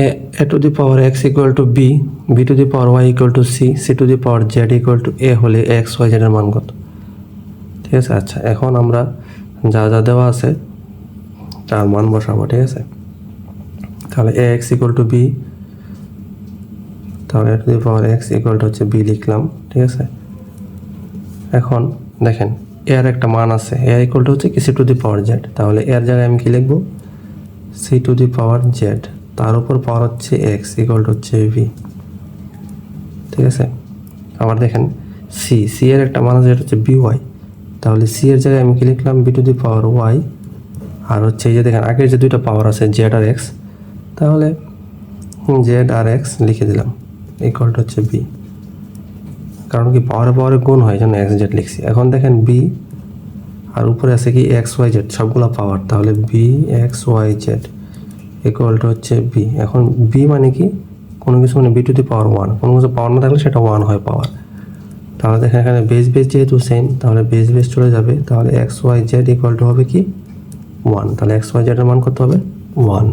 A a to the power x equal to b b to the power y equal to c c to the power z equal to a হলে x, Y জেডের মান কত? ঠিক আছে আচ্ছা এখন আমরা যা যা দেওয়া আছে তার মান বসাবো, ঠিক আছে? তাহলে a x equal to b, তাহলে to the power x equal to হচ্ছে বি লিখলাম, ঠিক আছে? এখন দেখেন এর একটা মান আছে, এ ইকুয়াল টু হচ্ছে কি? C to the power z, তাহলে এর জায়গায় আমি কি লিখব? C to the power z. তার উপর পাওয়ার হচ্ছে এক্স ইকুয়াল হচ্ছে ভি ঠিক আছে? আবার দেখেন সি সি এর একটা মান যেটা হচ্ছে বি ওয়াই তাহলে সি এর জায়গায় আমি কি লিখলাম? B to the power Y আর হচ্ছে এই যে দেখেন, আগের যে দুইটা পাওয়ার আছে জেড আর এক্স তাহলে জেড আর এক্স লিখে দিলাম ইকুয়াল টু হচ্ছে বি কারণ কি পাওয়ারে পাওয়ারে গুণ হয় জন্য এক্স জেড লিখছি। এখন দেখেন বি আর উপরে আছে কি এক্স ওয়াই জেড সবগুলো পাওয়ার তাহলে b x y z equal to হচ্ছে বি এখন বি মানে কি? কোনো কিছু মানে b to the power one কোনো কিছু পাওয়ার না থাকলে সেটা ওয়ান হয় পাওয়ার তাহলে দেখেন এখানে বেস বেস যেহেতু সেম তাহলে বেস বেস চলে যাবে। তাহলে x y z equal to হবে কি? ওয়ান তাহলে এক্স ওয়াই জেডের মান কত হবে? ওয়ান